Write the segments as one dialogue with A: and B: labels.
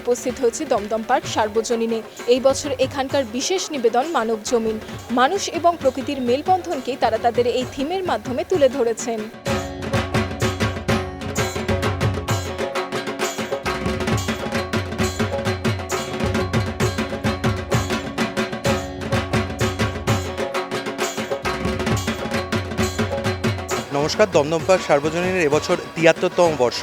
A: উপস্থিত হয়েছি দমদম পার্ক সার্বজনীনে। এই বছর এখানকার বিশেষ নিবেদন মানব জমিন। মানুষ এবং প্রকৃতির মেলবন্ধনকেই তারা তাদের এই থিমের মাধ্যমে তুলে ধরেছেন।
B: নমস্কার দমদম পার্ক সার্বজনীনের এবছর তিয়াত্তরতম বর্ষ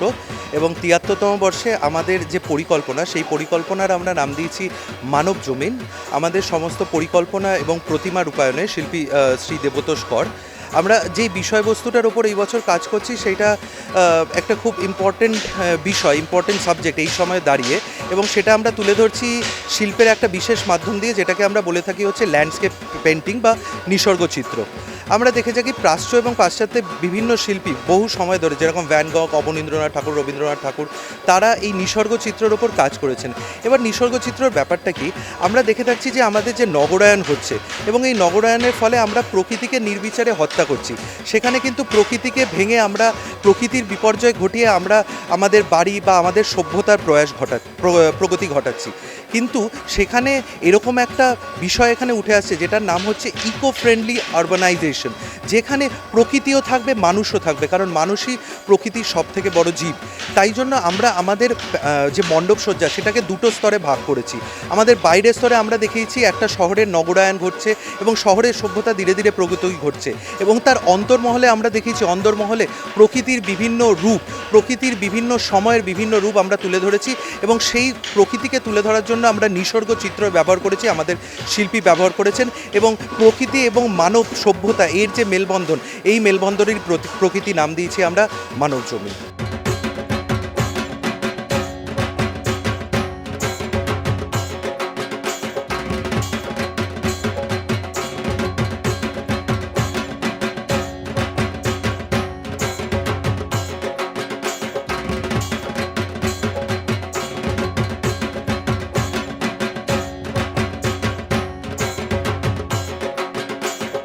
B: এবং তিয়াত্তরতম বর্ষে আমাদের যে পরিকল্পনা, সেই পরিকল্পনার আমরা নাম দিয়েছি মানব জমিন। আমাদের সমস্ত পরিকল্পনা এবং প্রতিমা রূপায়ণে শিল্পী শ্রী দেবতোষ কর। আমরা যেই বিষয়বস্তুটার ওপর এই বছর কাজ করছি, সেটা একটা খুব ইম্পর্টেন্ট বিষয় ইম্পর্টেন্ট সাবজেক্ট এই সময় দাঁড়িয়ে। এবং সেটা আমরা তুলে ধরছি শিল্পের একটা বিশেষ মাধ্যম দিয়ে, যেটাকে আমরা বলে থাকি হচ্ছে ল্যান্ডস্কেপ পেন্টিং বা নিসর্গ চিত্র আমরা দেখে থাকি প্রাচ্য এবং পাশ্চাত্যে বিভিন্ন শিল্পী বহু সময় ধরে, যেরকম ভ্যানগক অবনীন্দ্রনাথ ঠাকুর, রবীন্দ্রনাথ ঠাকুর, তারা এই নিসর্গ চিত্রের ওপর কাজ করেছেন। এবার নিসর্গ চিত্রের ব্যাপারটা কি? আমরা দেখে থাকছি যে আমাদের যে নগরায়ন হচ্ছে, এবং এই নগরায়নের ফলে আমরা প্রকৃতিকে নির্বিচারে হত্যা করছি। সেখানে কিন্তু প্রকৃতিকে ভেঙে আমরা প্রকৃতির বিপর্যয় ঘটিয়ে আমরা আমাদের বাড়ি বা আমাদের সভ্যতার প্রয়াস ঘটা প্রগতি ঘটাচ্ছি। কিন্তু সেখানে এরকম একটা বিষয় এখানে উঠে আসছে যেটার নাম হচ্ছে ইকো ফ্রেন্ডলি আরবানাইজেশন যেখানে প্রকৃতিও থাকবে, মানুষও থাকবে, কারণ মানুষই প্রকৃতির সব থেকে বড় জীব। তাই জন্য আমরা আমাদের যে মণ্ডপ সজ্জা সেটাকে দুটো স্তরে ভাগ করেছি। আমাদের বাইরের স্তরে আমরা দেখিয়েছি একটা শহরের নগরায়ন ঘটছে এবং শহরের সভ্যতা ধীরে ধীরে প্রগতি ঘটছে এবং তার অন্তর্মহলে আমরা দেখিয়েছি, অন্তর্মহলে প্রকৃতির বিভিন্ন রূপ, প্রকৃতির বিভিন্ন সময়ের বিভিন্ন রূপ আমরা তুলে ধরেছি এবং সেই প্রকৃতিকে তুলে ধরার জন্য আমরা নিসর্গ চিত্র ব্যবহার করেছি, আমাদের শিল্পী ব্যবহার করেছেন এবং প্রকৃতি এবং মানব সভ্যতা, এর যে মেলবন্ধন, এই মেলবন্ধনের প্রকৃতি নাম দিয়েছি আমরা মানব জমিন